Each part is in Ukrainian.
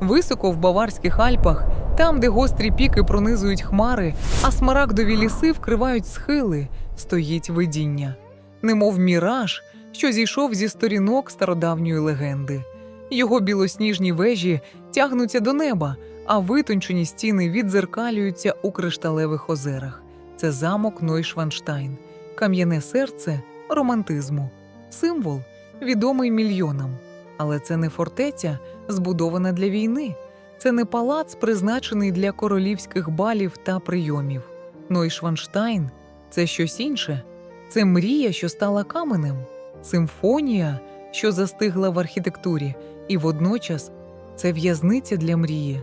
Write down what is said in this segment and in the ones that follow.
Високо в Баварських Альпах, там, де гострі піки пронизують хмари, а смарагдові ліси вкривають схили, стоїть видіння, немов міраж, що зійшов зі сторінок стародавньої легенди. Його білосніжні вежі тягнуться до неба, а витончені стіни віддзеркалюються у кришталевих озерах. Це замок Нойшванштайн, кам'яне серце романтизму, символ, відомий мільйонам. Але це не фортеця, збудована для війни. Це не палац, призначений для королівських балів та прийомів. Нойшванштайн це щось інше. Це мрія, що стала каменем, симфонія, що застигла в архітектурі, і водночас це в'язниця для мрії.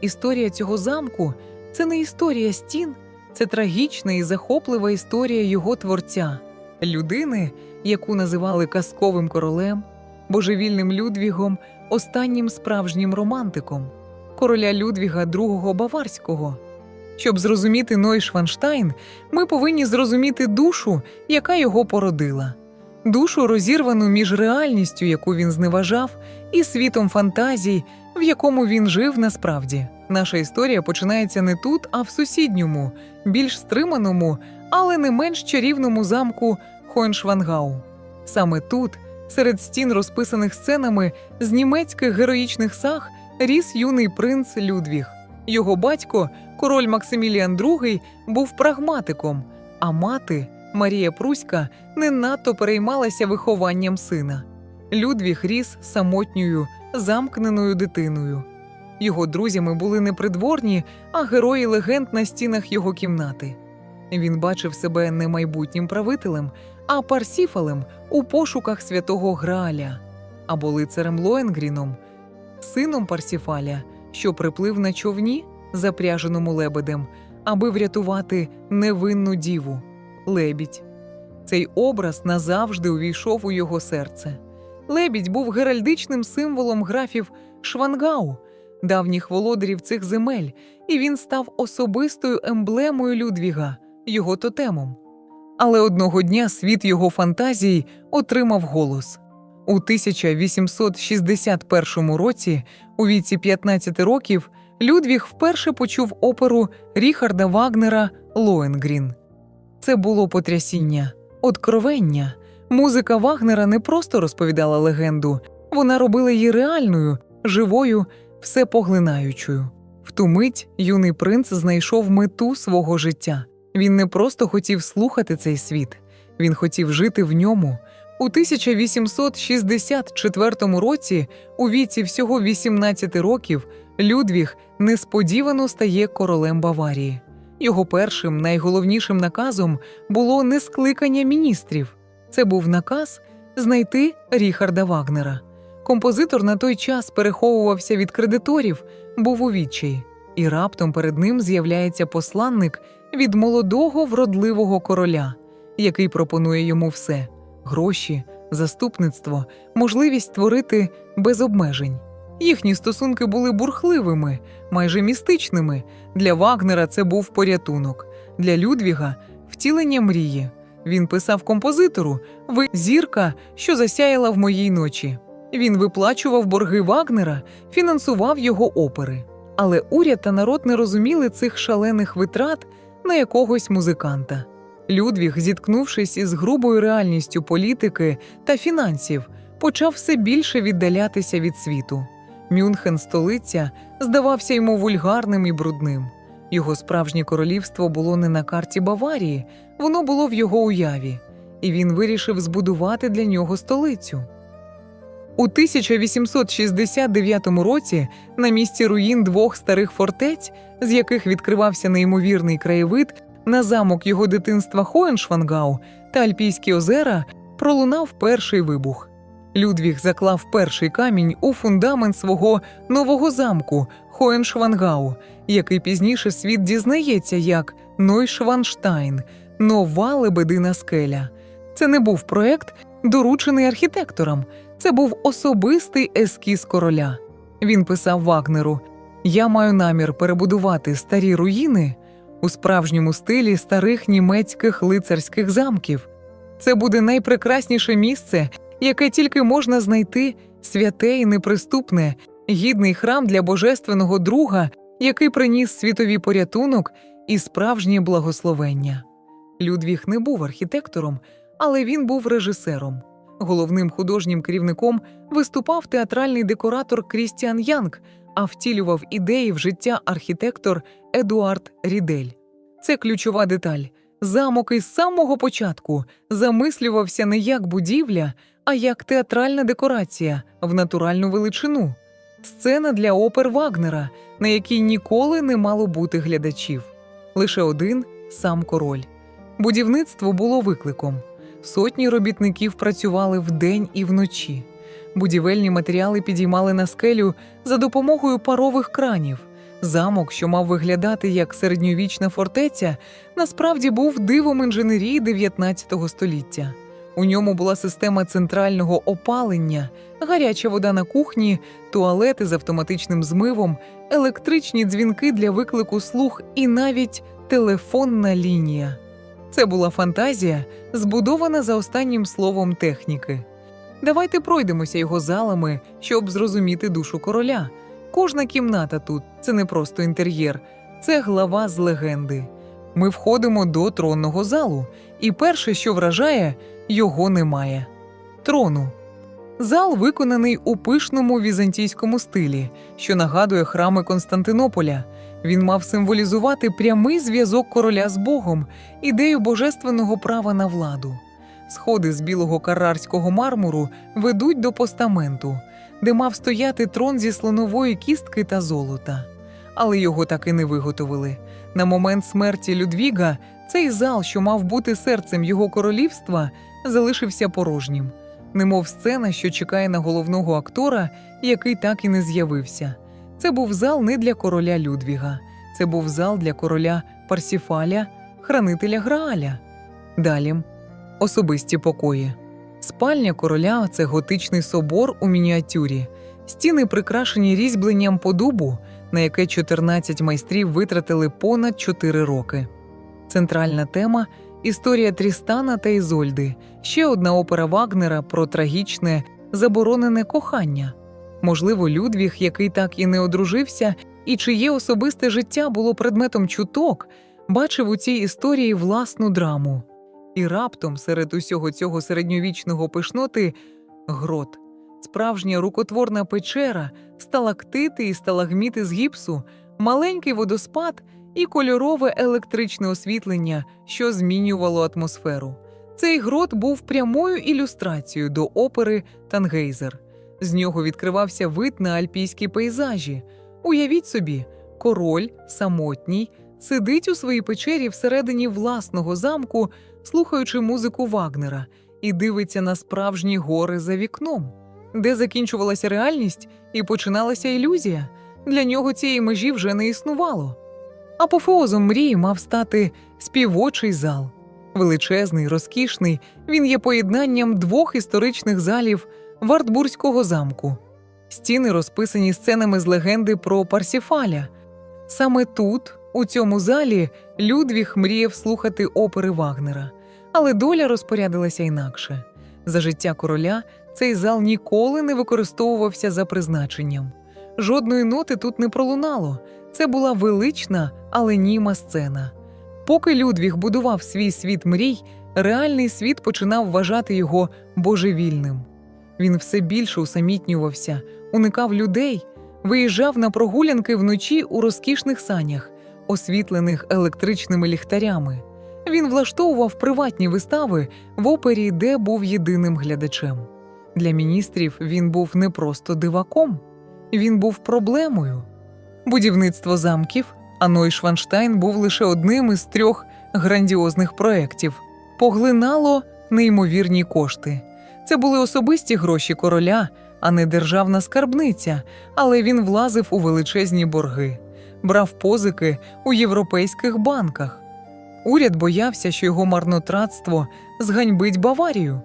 Історія цього замку це не історія стін, це трагічна і захоплива історія його творця, людини, яку називали казковим королем, божевільним Людвігом, останнім справжнім романтиком, короля Людвіга II Баварського. Щоб зрозуміти Нойшванштайн, ми повинні зрозуміти душу, яка його породила, душу розірвану між реальністю, яку він зневажав, і світом фантазій, в якому він жив насправді. Наша історія починається не тут, а в сусідньому, більш стриманому, але не менш чарівному замку Хоеншвангау. Саме тут, серед стін, розписаних сценами з німецьких героїчних саг, ріс юний принц Людвіг. Його батько, король Максиміліан II, був прагматиком, а мати Марія Пруська не надто переймалася вихованням сина. Людвіг ріс самотньою, замкненою дитиною. Його друзями були не придворні, а герої легенд на стінах його кімнати. Він бачив себе не майбутнім правителем, а Парсіфалем у пошуках святого Грааля або лицарем Лоенгріном, сином Парсіфаля, що приплив на човні, запряженому лебедем, аби врятувати невинну діву лебідь. Цей образ назавжди увійшов у його серце. Лебідь був геральдичним символом графів Швангау, давніх володарів цих земель, і він став особистою емблемою Людвіга, його тотемом. Але одного дня світ його фантазій отримав голос. У 1861 році, у віці 15 років, Людвіг вперше почув оперу Ріхарда Вагнера Лоенгрін. Це було потрясіння, откровення. Музика Вагнера не просто розповідала легенду, вона робила її реальною, живою, всепоглинаючою. В ту мить юний принц знайшов мету свого життя. Він не просто хотів слухати цей світ, він хотів жити в ньому. У 1864 році, у віці всього 18 років, Людвіг несподівано стає королем Баварії. Його першим найголовнішим наказом було не скликання міністрів. Це був наказ знайти Ріхарда Вагнера. Композитор на той час переховувався від кредиторів, був у відчаї, і раптом перед ним з'являється посланник від молодого вродливого короля, який пропонує йому все гроші, заступництво, можливість творити без обмежень. Їхні стосунки були бурхливими, майже містичними. Для Вагнера це був порятунок, для Людвіга втілення мрії. Він писав композитору: Ви зірка, що засяяла в моїй ночі. Він виплачував борги Вагнера, фінансував його опери. Але уряд та народ не розуміли цих шалених витрат на якогось музиканта. Людвіг, зіткнувшись із грубою реальністю політики та фінансів, почав все більше віддалятися від світу. Мюнхен, столиця, здавався йому вульгарним і брудним. Його справжнє королівство було не на карті Баварії, воно було в його уяві, і він вирішив збудувати для нього столицю. У 1869 році на місці руїн двох старих фортець, з яких відкривався неймовірний краєвид, на замок його дитинства Хоеншвангау та Альпійські озера, пролунав перший вибух. Людвіг заклав перший камінь у фундамент свого нового замку Хоеншвангау, який пізніше світ дізнається як Нойшванштайн, нова лебедина скеля. Це не був проект, доручений архітекторам, це був особистий ескіз короля. Він писав Вагнеру: Я маю намір перебудувати старі руїни у справжньому стилі старих німецьких лицарських замків. Це буде найпрекрасніше місце, яке тільки можна знайти, святе і неприступне, гідний храм для божественного друга, який приніс світові порятунок і справжнє благословення. Людвіг не був архітектором, але він був режисером. Головним художнім керівником виступав театральний декоратор Крістіан Янг, а втілював ідеї в життя архітектор Едуард Рідель. Це ключова деталь. Замок із самого початку замислювався не як будівля, а як театральна декорація в натуральну величину, сцена для опер Вагнера, на якій ніколи не мало бути глядачів. Лише один сам король. Будівництво було викликом. Сотні робітників працювали вдень і вночі. Будівельні матеріали підіймали на скелю за допомогою парових кранів. Замок, що мав виглядати як середньовічна фортеця, насправді був дивом інженерії 19 століття. У ньому була система центрального опалення, гаряча вода на кухні, туалети з автоматичним змивом, електричні дзвінки для виклику слуг і навіть телефонна лінія. Це була фантазія, збудована за останнім словом техніки. Давайте пройдемося його залами, щоб зрозуміти душу короля. Кожна кімната тут це не просто інтер'єр, це глава з легенди. Ми входимо до тронного залу, і перше, що вражає, його немає. Трону. Зал виконаний у пишному візантійському стилі, що нагадує храми Константинополя. Він мав символізувати прямий зв'язок короля з Богом, ідею божественного права на владу. Сходи з білого карарського мармуру ведуть до постаменту, де мав стояти трон зі слонової кістки та золота. Але його так і не виготовили. На момент смерті Людвіга цей зал, що мав бути серцем його королівства, залишився порожнім, немов сцена, що чекає на головного актора, який так і не з'явився. Це був зал не для короля Людвіга, це був зал для короля Парсіфаля, хранителя Грааля. Далі особисті покої. Спальня короля це готичний собор у мініатюрі, стіни прикрашені різьбленням по дубу, на яке 14 майстрів витратили понад 4 роки. Центральна тема історія Трістана та Ізольди, ще одна опера Вагнера про трагічне, заборонене кохання. Можливо, Людвіг, який так і не одружився, і чиє особисте життя було предметом чуток, бачив у цій історії власну драму. І раптом серед усього цього середньовічного пишноти грот, справжня рукотворна печера, сталактити і сталагміти з гіпсу, маленький водоспад і кольорове електричне освітлення, що змінювало атмосферу. Цей грот був прямою ілюстрацією до опери Тангейзер. З нього відкривався вид на альпійські пейзажі. Уявіть собі, король самотній сидить у своїй печері всередині власного замку, слухаючи музику Вагнера, і дивиться на справжні гори за вікном, де закінчувалася реальність і починалася ілюзія. Для нього цієї межі вже не існувало. Апофеозом мрії мав стати співочий зал. Величезний, розкішний, він є поєднанням двох історичних залів Вартбурзького замку. Стіни розписані сценами з легенди про Парсіфаля. Саме тут, у цьому залі, Людвіг мріяв слухати опери Вагнера, але доля розпорядилася інакше. За життя короля цей зал ніколи не використовувався за призначенням. Жодної ноти тут не пролунало. Це була велична, але німа сцена. Поки Людвіг будував свій світ мрій, реальний світ починав вважати його божевільним. Він все більше усамітнювався, уникав людей, виїжджав на прогулянки вночі у розкішних санях, освітлених електричними ліхтарями. Він влаштовував приватні вистави в опері, де був єдиним глядачем. Для міністрів він був не просто диваком, він був проблемою. Будівництво замків, а Нойшванштайн був лише одним із трьох грандіозних проєктів, поглинало неймовірні кошти. Це були особисті гроші короля, а не державна скарбниця, але він влазив у величезні борги, брав позики у європейських банках. Уряд боявся, що його марнотратство зганьбить Баварію.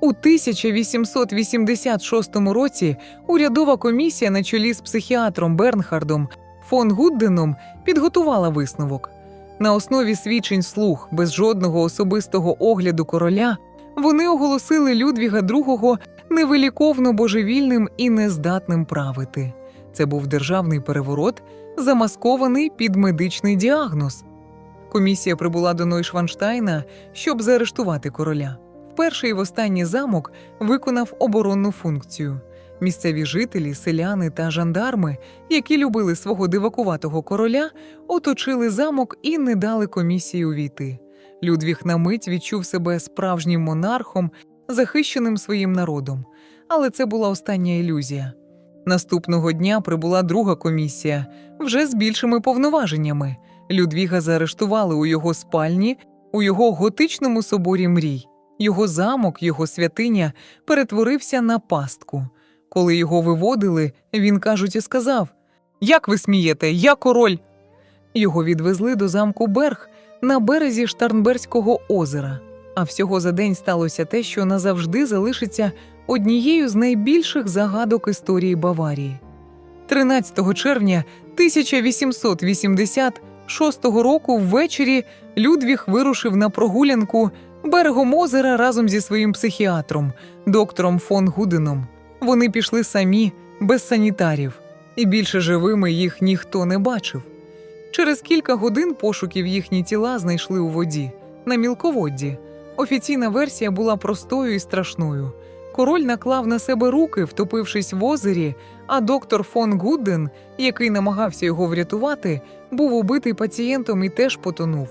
У 1886 році урядова комісія на чолі з психіатром Бернхардом фон Гудденом підготувала висновок. На основі свідчень слух без жодного особистого огляду короля вони оголосили Людвіга II невиліковно божевільним і нездатним правити. Це був державний переворот, замаскований під медичний діагноз. Комісія прибула до Нойшванштайна, щоб заарештувати короля. Вперше і востаннє замок виконав оборонну функцію. Місцеві жителі, селяни та жандарми, які любили свого дивакуватого короля, оточили замок і не дали комісії увійти. Людвіг на мить відчув себе справжнім монархом, захищеним своїм народом. Але це була остання ілюзія. Наступного дня прибула друга комісія, вже з більшими повноваженнями. Людвіга заарештували у його спальні, у його готичному соборі мрій. Його замок, його святиня перетворився на пастку. Коли його виводили, він, кажуть, і сказав: Як ви смієте, я король. Його відвезли до замку Берг на березі Штарнберзького озера. А всього за день сталося те, що назавжди залишиться однією з найбільших загадок історії Баварії. 13 червня 1886 року ввечері Людвіг вирушив на прогулянку берегом озера разом зі своїм психіатром, доктором фон Гуденом. Вони пішли самі, без санітарів, і більше живими їх ніхто не бачив. Через кілька годин пошуків їхні тіла знайшли у воді на мілководді. Офіційна версія була простою і страшною. Король наклав на себе руки, втопившись в озері, а доктор фон Гудден, який намагався його врятувати, був убитий пацієнтом і теж потонув.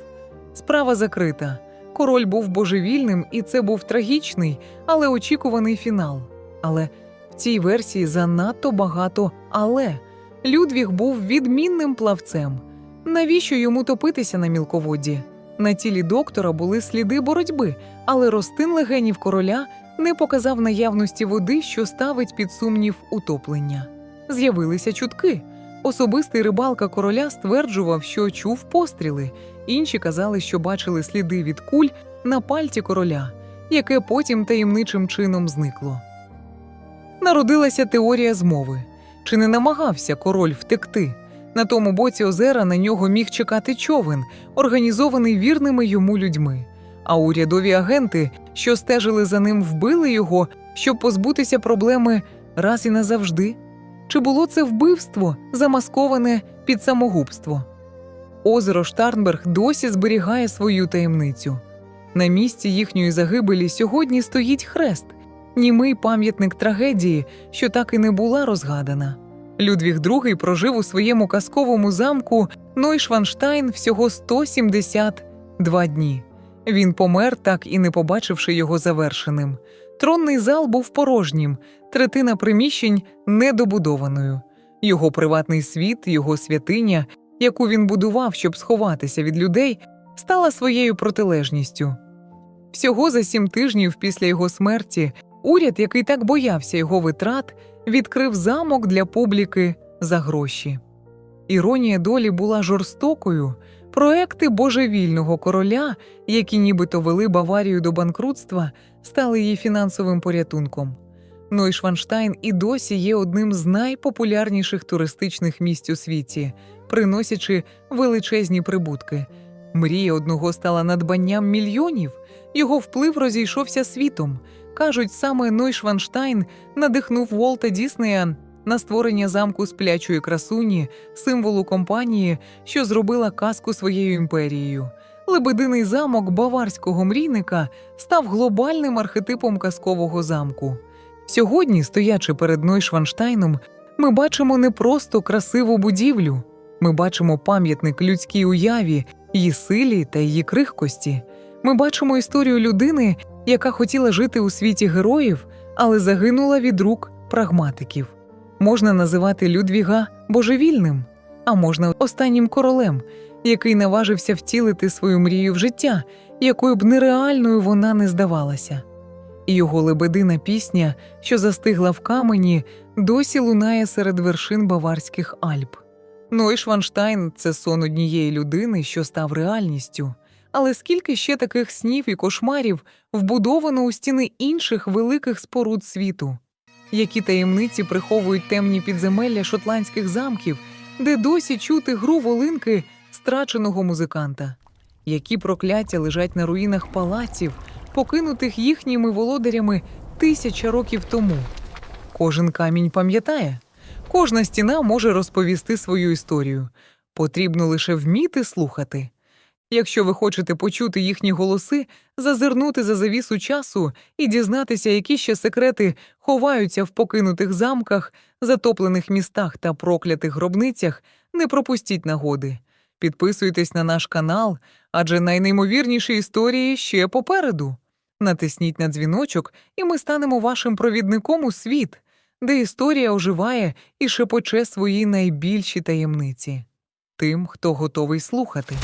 Справа закрита. Король був божевільним, і це був трагічний, але очікуваний фінал. Але в цій версії занадто багато але. Людвіг був відмінним плавцем. Навіщо йому топитися на мілководді? На тілі доктора були сліди боротьби, але ростин легенів короля не показав наявності води, що ставить під сумнів утоплення. З'явилися чутки. Особистий рибалка короля стверджував, що чув постріли. Інші казали, що бачили сліди від куль на пальці короля, яке потім таємничим чином зникло. Народилася теорія змови. Чи не намагався король втекти? На тому боці озера на нього міг чекати човен, організований вірними йому людьми. А урядові агенти, що стежили за ним, вбили його, щоб позбутися проблеми раз і назавжди. Чи було це вбивство, замасковане під самогубство? Озеро Штарнберг досі зберігає свою таємницю. На місці їхньої загибелі сьогодні стоїть хрест, німий пам'ятник трагедії, що так і не була розгадана. Людвіг II прожив у своєму казковому замку Нойшванштайн всього 172 дні. Він помер, так і не побачивши його завершеним. Тронний зал був порожнім, третина приміщень недобудованою. Його приватний світ, його святиня, яку він будував, щоб сховатися від людей, стала своєю протилежністю. Всього за сім тижнів після його смерті уряд, який так боявся його витрат, відкрив замок для публіки за гроші. Іронія долі була жорстокою. Проекти божевільного короля, які нібито вели Баварію до банкрутства, стали її фінансовим порятунком. Нойшванштайн і досі є одним з найпопулярніших туристичних місць у світі, приносячи величезні прибутки. Мрія одного стала надбанням мільйонів, його вплив розійшовся світом. Кажуть, саме Нойшванштайн надихнув Волта Діснея на створення замку сплячої красуні, символу компанії, що зробила казку своєю імперією. Лебединий замок баварського мрійника став глобальним архетипом казкового замку. Сьогодні, стоячи перед Нойшванштайном, ми бачимо не просто красиву будівлю, ми бачимо пам'ятник людській уяві, її силі та її крихкості. Ми бачимо історію людини, яка хотіла жити у світі героїв, але загинула від рук прагматиків. Можна називати Людвіга божевільним, а можна останнім королем, який наважився втілити свою мрію в життя, якою б нереальною вона не здавалася. І його лебедина пісня, що застигла в камені, досі лунає серед вершин Баварських Альп. Нойшванштайн це сон однієї людини, що став реальністю. Але скільки ще таких снів і кошмарів вбудовано у стіни інших великих споруд світу? Які таємниці приховують темні підземелля шотландських замків, де досі чути гру волинки страченого музиканта? Які прокляття лежать на руїнах палаців, покинутих їхніми володарями тисяча років тому? Кожен камінь пам'ятає, Кожна стіна може розповісти свою історію. Потрібно лише вміти слухати. Якщо ви хочете почути їхні голоси, зазирнути за завісу часу і дізнатися, які ще секрети ховаються в покинутих замках, затоплених містах та проклятих гробницях, не пропустіть нагоди. Підписуйтесь на наш канал, адже найнеймовірніші історії ще попереду. Натисніть на дзвіночок, і ми станемо вашим провідником у світ, де історія оживає і шепоче свої найбільші таємниці. Тим, хто готовий слухати.